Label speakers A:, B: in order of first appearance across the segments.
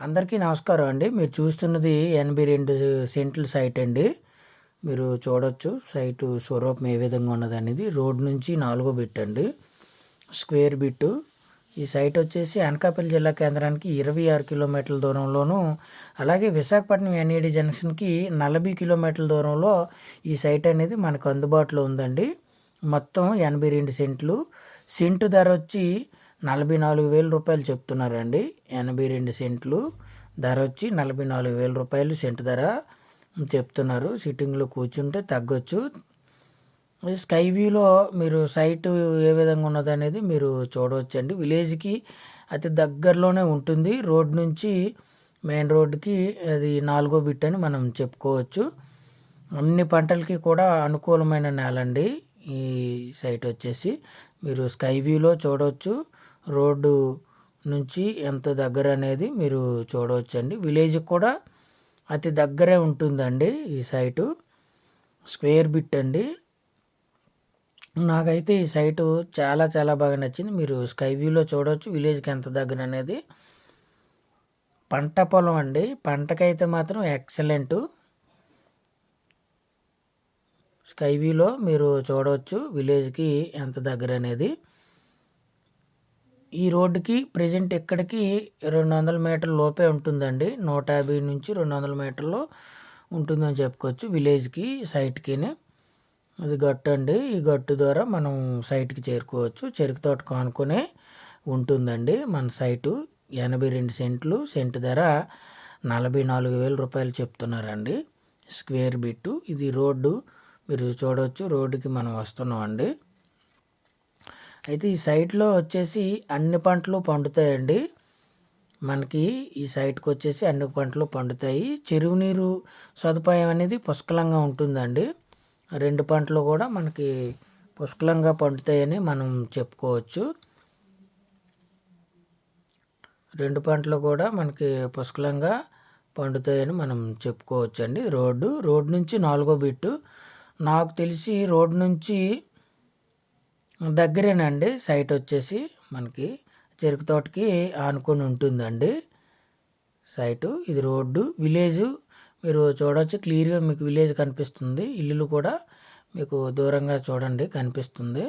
A: అందరికీ నమస్కారం అండి. మీరు చూస్తున్నది ఎనభై రెండు సెంట్ల సైట్ అండి. మీరు చూడొచ్చు సైటు స్వరూపం ఏ విధంగా ఉన్నది అనేది. రోడ్ నుంచి నాలుగో బిట్ అండి. Square bit. ఈ సైట్ వచ్చేసి అనకాపల్లి జిల్లా కేంద్రానికి ఇరవై ఆరు కిలోమీటర్ల దూరంలోను అలాగే విశాఖపట్నం ఎన్ఈడి జంక్షన్కి నలభై కిలోమీటర్ల దూరంలో ఈ సైట్ అనేది మనకు అందుబాటులో ఉందండి. మొత్తం ఎనభై రెండు సెంట్లు. సెంటు ధర వచ్చి నలభై నాలుగు వేల రూపాయలు చెప్తున్నారండి. ఎనభై రెండు సెంట్లు ధర వచ్చి నలభై నాలుగు వేల రూపాయలు సెంట్ ధర చెప్తున్నారు. సిట్టింగ్లో కూర్చుంటే తగ్గొచ్చు. స్కై వ్యూలో మీరు సైట్ ఏ విధంగా ఉన్నది అనేది మీరు చూడవచ్చు అండి విలేజ్కి అతి దగ్గరలోనే ఉంటుంది. రోడ్ నుంచి మెయిన్ రోడ్డుకి అది నాలుగో బిట్ అని మనం చెప్పుకోవచ్చు. అన్ని పంటలకి కూడా అనుకూలమైన నేల అండి ఈ సైట్ వచ్చేసి. మీరు స్కై వ్యూలో చూడవచ్చు రోడ్డు నుంచి ఎంత దగ్గర అనేది మీరు చూడవచ్చండి. విలేజ్ కూడా అతి దగ్గరే ఉంటుందండి ఈ సైటు. స్క్వేర్ బిట్ అండి. నాకైతే ఈ సైటు చాలా చాలా బాగా నచ్చింది. మీరు స్కై వ్యూలో చూడవచ్చు విలేజ్కి ఎంత దగ్గర అనేది. పంట పొలం అండి. పంటకైతే మాత్రం ఎక్సలెంటు. స్కై వ్యూలో మీరు చూడవచ్చు విలేజ్కి ఎంత దగ్గర అనేది. ఈ రోడ్డుకి ప్రజెంట్ ఇక్కడికి రెండు వందల మీటర్ల లోపే ఉంటుందండి. నూట యాభై నుంచి రెండు వందల మీటర్లు ఉంటుందని చెప్పుకోవచ్చు విలేజ్కి సైట్కి అది గట్టు అండి. ఈ గట్టు ద్వారా మనం సైట్కి చేరుకోవచ్చు. చెరుకు తోట కానుకొని ఉంటుందండి మన సైటు. ఎనభై రెండు సెంట్లు. సెంట్ ధర నలభై నాలుగు వేల రూపాయలు చెప్తున్నారండి. Square feet. ఇది రోడ్డు. మీరు చూడవచ్చు రోడ్డుకి మనం వస్తున్నాం అండి అయితే ఈ సైట్లో వచ్చేసి అన్ని పంటలు పండుతాయండి. మనకి ఈ సైట్కి వచ్చేసి అన్ని పంటలు పండుతాయి. చెరువు నీరు సదుపాయం అనేది పుష్కలంగా ఉంటుందండి. రెండు పంటలు కూడా మనకి పుష్కలంగా పండుతాయని మనం చెప్పుకోవచ్చు. రెండు పంటలు కూడా మనకి పుష్కలంగా పండుతాయని మనం చెప్పుకోవచ్చు అండి రోడ్డు నుంచి నాలుగో బిట్టు. నాకు తెలిసి రోడ్డు నుంచి దగ్గరేనండి. సైట్ వచ్చేసి మనకి చెరుకు తోటకి ఆనుకొని ఉంటుందండి. సైటు ఇది రోడ్డు విలేజ్. మీరు చూడవచ్చు క్లియర్గా మీకు విలేజ్ కనిపిస్తుంది. ఇల్లులు కూడా మీకు దూరంగా చూడండి కనిపిస్తుంది.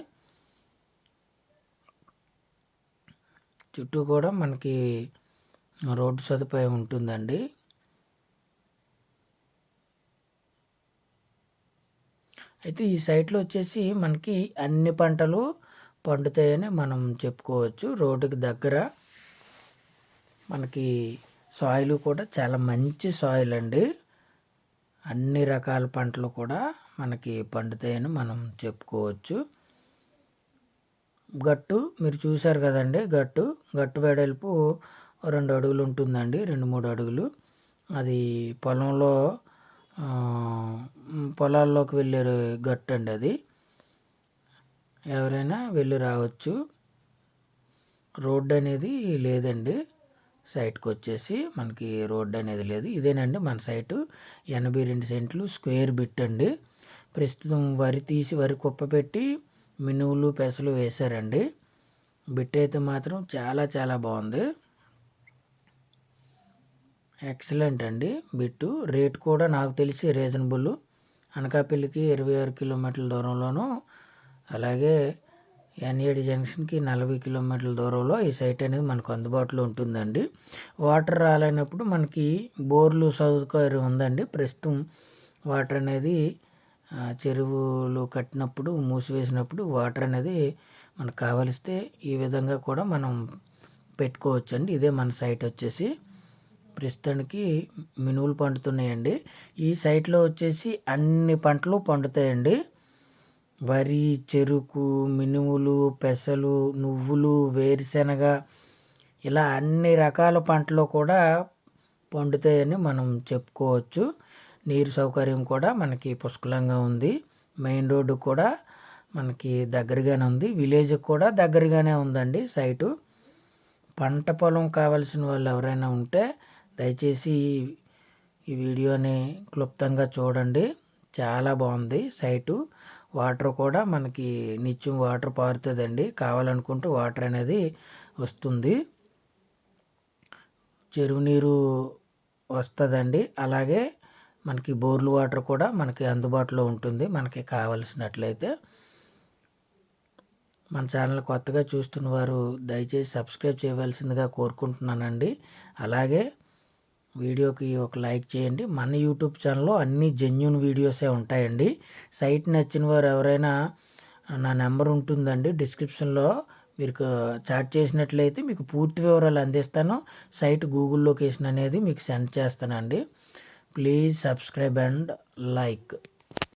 A: చుట్టూ కూడా మనకి రోడ్డు సదుపాయం ఉంటుందండి. అయితే ఈ సైట్లో వచ్చేసి మనకి అన్ని పంటలు పండుతాయని మనం చెప్పుకోవచ్చు. రోడ్డుకి దగ్గర మనకి సాయిల్ కూడా చాలా మంచి సాయిల్ అండి. అన్ని రకాల పంటలు కూడా మనకి పండుతాయని మనం చెప్పుకోవచ్చు. గట్టు మీరు చూశారు కదండి గట్టు. గట్టు వెడల్పు రెండు అడుగులు ఉంటుందండి రెండు మూడు అడుగులు. అది పొలంలో పొలాల్లోకి వెళ్ళే గట్టు అండి అది. ఎవరైనా వెళ్ళి రావచ్చు. రోడ్డు అనేది లేదండి. సైట్కి వచ్చేసి మనకి రోడ్డు అనేది లేదు. ఇదేనండి మన సైటు. ఎనభై రెండు సెంట్లు స్క్వేర్ బిట్ అండి. ప్రస్తుతం వరి తీసి వరి కుప్ప పెట్టి మినువులు పెసలు వేశారండి. బిట్ అయితే మాత్రం చాలా చాలా బాగుంది. ఎక్సలెంట్ అండి బిట్టు. రేట్ కూడా నాకు తెలిసి రీజనబుల్. అనకాపల్లికి ఇరవై ఆరు కిలోమీటర్ల దూరంలోనూ అలాగే ఎన్ఏడి జంక్షన్కి నలభై కిలోమీటర్ల దూరంలో ఈ సైట్ అనేది మనకు అందుబాటులో ఉంటుందండి. వాటర్ రాలేనప్పుడు మనకి బోర్లు సౌకర్యం ఉందండి. ప్రస్తుతం వాటర్ అనేది చెరువులు కట్టినప్పుడు మూసివేసినప్పుడు వాటర్ అనేది మనకు కావలిస్తే ఈ విధంగా కూడా మనం పెట్టుకోవచ్చండి. ఇదే మన సైట్ వచ్చేసి. ప్రస్తుతానికి మినువులు పండుతున్నాయండి. ఈ సైట్లో వచ్చేసి అన్ని పంటలు పండుతాయండి. వరి చెరుకు మినువులు పెసలు నువ్వులు వేరుశెనగ ఇలా అన్ని రకాల పంటలు కూడా పండుతాయని మనం చెప్పుకోవచ్చు. నీరు సౌకర్యం కూడా మనకి పుష్కలంగా ఉంది. మెయిన్ రోడ్డు కూడా మనకి దగ్గరగానే ఉంది. విలేజ్ కూడా దగ్గరగానే ఉందండి సైటు. పంట పొలం కావాల్సిన వాళ్ళు ఎవరైనా ఉంటే దయచేసి ఈ వీడియోని క్లుప్తంగా చూడండి. చాలా బాగుంది సైటు. వాటర్ కూడా మనకి నిత్యం వాటర్ పారుతుందండి. కావాలనుకుంటే వాటర్ అనేది వస్తుంది. చెరువు నీరు వస్తుందండి. అలాగే మనకి బోర్లు వాటర్ కూడా మనకి అందుబాటులో ఉంటుంది. మనకి కావలసినట్లయితే. మన ఛానల్ కొత్తగా చూస్తున్న వారు దయచేసి సబ్స్క్రైబ్ చేయవలసిందిగా కోరుకుంటున్నానండి. అలాగే వీడియోకి ఒక లైక్ చేయండి. మన యూట్యూబ్ ఛానల్లో అన్ని జెన్యున్ వీడియోసే ఉంటాయండి. సైట్ నచ్చిన వారు ఎవరైనా నా నెంబర్ ఉంటుందండి. డిస్క్రిప్షన్లో మీరు చాట్ చేసినట్లయితే మీకు పూర్తి వివరాలు అందిస్తాను. సైట్ గూగుల్ లొకేషన్ అనేది మీకు సెండ్ చేస్తానండి. Please subscribe and like.